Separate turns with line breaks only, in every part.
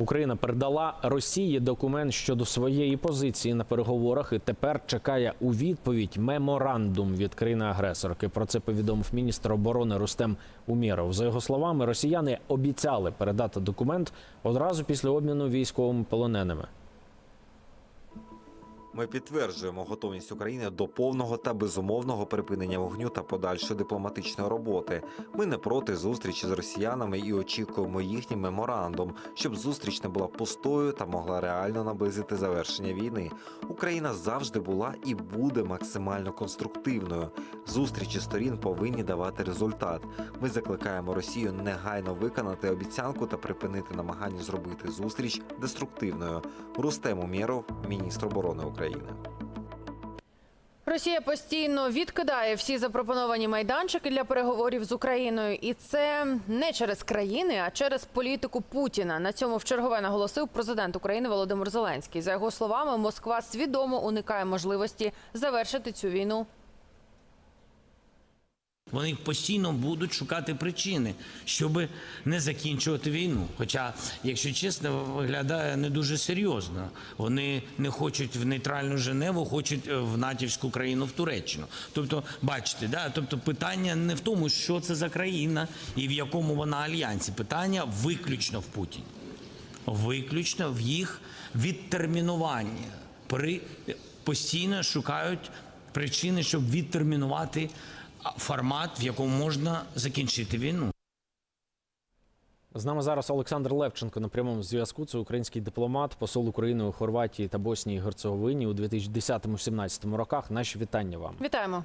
Україна передала Росії документ щодо своєї позиції на переговорах і тепер чекає у відповідь меморандум від країни-агресорки. Про це повідомив міністр оборони Рустем Умєров. За його словами, росіяни обіцяли передати документ одразу після обміну військовими полоненими.
Ми підтверджуємо готовність України до повного та безумовного припинення вогню та подальшої дипломатичної роботи. Ми не проти зустрічі з росіянами і очікуємо їхній меморандум, щоб зустріч не була пустою та могла реально наблизити завершення війни. Україна завжди була і буде максимально конструктивною. Зустрічі сторін повинні давати результат. Ми закликаємо Росію негайно виконати обіцянку та припинити намагання зробити зустріч деструктивною. Рустем Умєров, міністр оборони України.
Росія постійно відкидає всі запропоновані майданчики для переговорів з Україною, і це не через країни, а через політику Путіна. На цьому в чергове наголосив президент України Володимир Зеленський. За його словами, Москва свідомо уникає можливості завершити цю війну.
Вони постійно будуть шукати причини, щоб не закінчувати війну. Хоча, якщо чесно, виглядає не дуже серйозно. Вони не хочуть в нейтральну Женеву, хочуть е, в натівську країну в Туреччину. Тобто, бачите, да? тобто питання не в тому, що це за країна і в якому вона альянсі. Питання виключно в Путіні, виключно в їх відтермінуванні. При постійно шукають причини, щоб відтермінувати формат, в якому можна закінчити війну.
З нами зараз Олександр Левченко на прямому зв'язку. Це український дипломат, посол України у Хорватії та Боснії і Герцеговині у 2010-2017 роках. Наші вітання вам.
Вітаємо.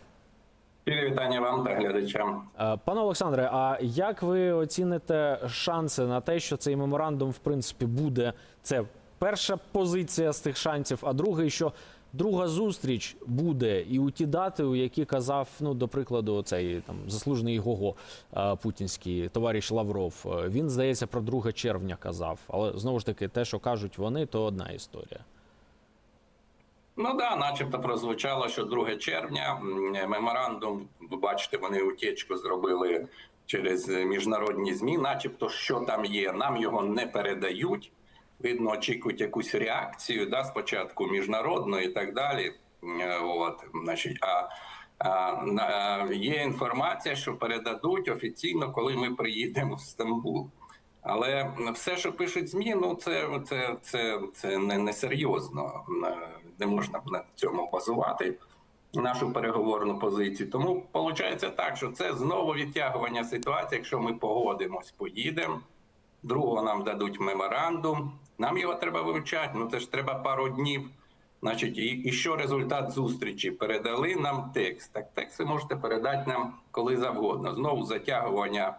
Вітання вам та глядачам.
Е, Пане Олександре, а як ви оціните шанси на те, що цей меморандум в принципі буде? Це перша позиція з тих шансів, а другий, що друга зустріч буде і у ті дати, у які казав, ну до прикладу, цей там заслужений Гого е, путінський товариш Лавров. Е, Він здається про 2 червня казав, але знову ж таки, те, що кажуть вони, то одна історія.
Ну да, начебто прозвучало, що 2 червня меморандум. Ви бачите, вони утічку зробили через міжнародні змі, начебто, що там є. Нам його не передають. Видно, очікують якусь реакцію, да, спочатку міжнародну і так далі. Е, От, значить, а, є інформація, що передадуть офіційно, коли ми приїдемо в Стамбул. Але все, що пишуть змі, ну це, це, це, це не, не серйозно. Е, Не можна на цьому базувати нашу переговорну позицію. Тому виходить так, що це знову відтягування ситуації. Якщо ми погодимось, поїдемо. Другого нам дадуть меморандум. Нам його треба вивчати. Ну це ж треба пару днів. Значить, і, і що результат зустрічі? Передали нам текст. Так текст ви можете передати нам коли завгодно. Знову затягування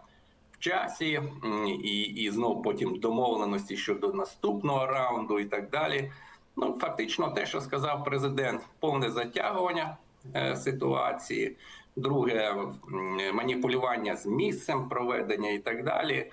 в часі, і, і знову потім домовленості щодо наступного раунду і так далі. Ну, фактично, те, що сказав президент, повне затягування е, ситуації. Друге, маніпулювання з місцем проведення і так далі.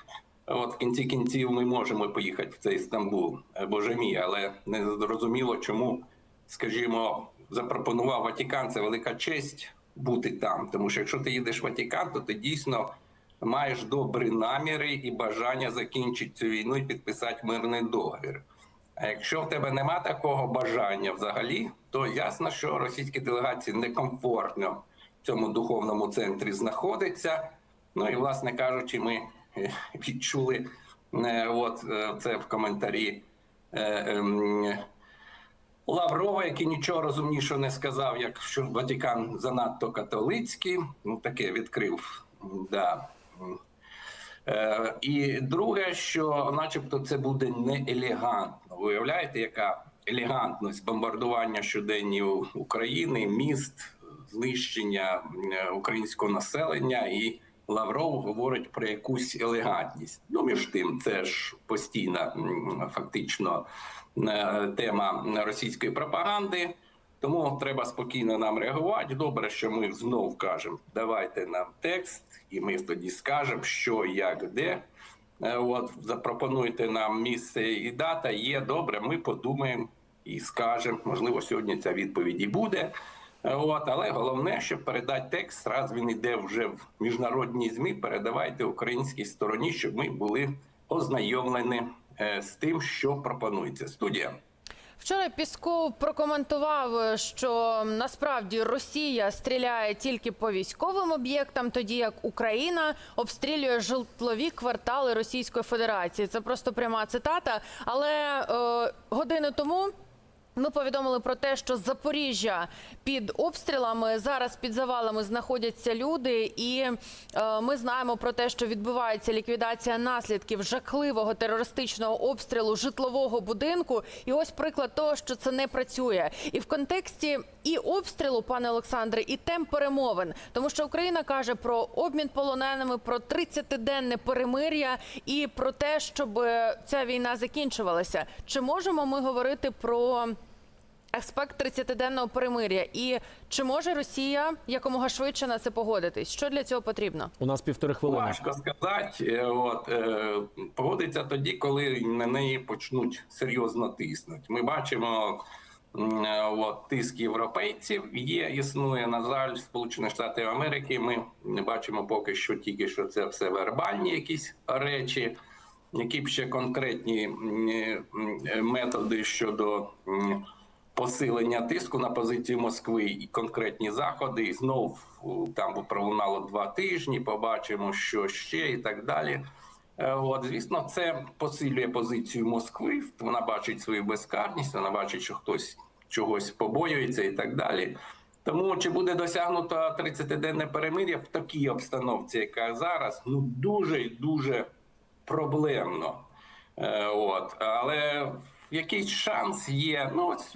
От в кінці кінців ми можемо поїхати в цей Стамбул, е, боже мій, але не зрозуміло, чому, скажімо, запропонував Ватикан. Це велика честь бути там. Тому що якщо ти їдеш в Ватикан, то ти дійсно маєш добрі наміри і бажання закінчити цю війну і підписати мирний договір. А якщо в тебе нема такого бажання взагалі, то ясно, що російській делегації некомфортно в цьому духовному центрі знаходиться. Ну і, власне кажучи, ми відчули е, от е, це в коментарі е, ем, Лаврова, який нічого розумнішого не сказав, як що Ватикан занадто католицький. Ну таке відкрив. Да. І друге, що, начебто, це буде не елегантно. Ви уявляєте, яка елегантність бомбардування щоденні України, міст, знищення українського населення, і Лавров говорить про якусь елегантність. Ну, між тим, це ж постійна фактично е, тема російської пропаганди. Тому треба спокійно нам реагувати. Добре, що ми знов кажемо, давайте нам текст, і ми тоді скажемо, що, як, де. Е, От запропонуйте нам місце і дата. Є добре. Ми подумаємо і скажемо. Можливо, сьогодні ця відповідь і буде. Е, От, але головне, щоб передати текст, раз він іде вже в міжнародні змі. Передавайте українській стороні, щоб ми були ознайомлені е, з тим, що пропонується. Студія.
Вчора Пісков прокоментував, що насправді Росія стріляє тільки по військовим об'єктам, тоді як Україна обстрілює житлові квартали Російської Федерації. Це просто пряма цитата. Але е, години тому. Ми повідомили про те, що Запоріжжя під обстрілами зараз під завалами знаходяться люди, і е, ми знаємо про те, що відбувається ліквідація наслідків жахливого терористичного обстрілу житлового будинку. І ось приклад того, що це не працює. І в контексті і обстрілу, пане Олександре, і темп перемовин, тому що Україна каже про обмін полоненими, про 30-денне перемир'я і про те, щоб ця війна закінчувалася. Чи можемо ми говорити про аспект 30-денного перемир'я? І чи може Росія якомога швидше на це погодитись? Що для цього потрібно?
У нас півтори хвилини.
Важко сказати. Е, От е, погодиться тоді, коли на неї почнуть серйозно тиснути. Ми бачимо. е, От тиск європейців є, існує на жаль, Сполучених Штатів Америки. Ми не бачимо поки що тільки що це все вербальні якісь речі, які б ще конкретні м, е, методи щодо посилення тиску на позицію Москви і конкретні заходи. І знов там пролунало два тижні. Побачимо, що ще і так далі. Е, От, звісно, це посилює позицію Москви. Вона бачить свою безкарність, вона бачить, що хтось чогось побоюється і так далі. Тому чи буде досягнуто 30-денне перемир'я в такій обстановці, яка зараз, ну дуже і дуже проблемно. Е, От, але якийсь шанс є. Ну, ось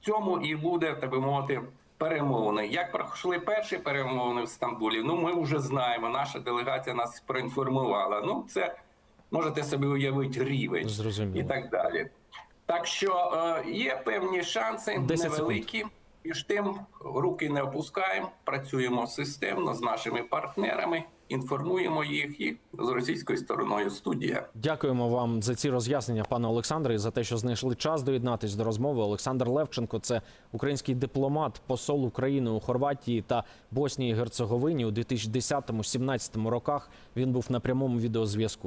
цьому і буде, так би мовити, перемовини. Як пройшли перші перемовини в Стамбулі? Ну, ми вже знаємо. Наша делегація нас проінформувала. Ну, це можете собі уявити рівень
Зрозуміло.
і так далі. Так що е, є певні шанси невеликі. Між тим, руки не опускаємо, працюємо системно з нашими партнерами, інформуємо їх і з російською стороною студія.
Дякуємо вам за ці роз'яснення, пане Олександре, і за те, що знайшли час доєднатись до розмови. Олександр Левченко, це український дипломат, посол України у Хорватії та Боснії і Герцеговині у 2010-2017 роках. Він був на прямому відеозв'язку.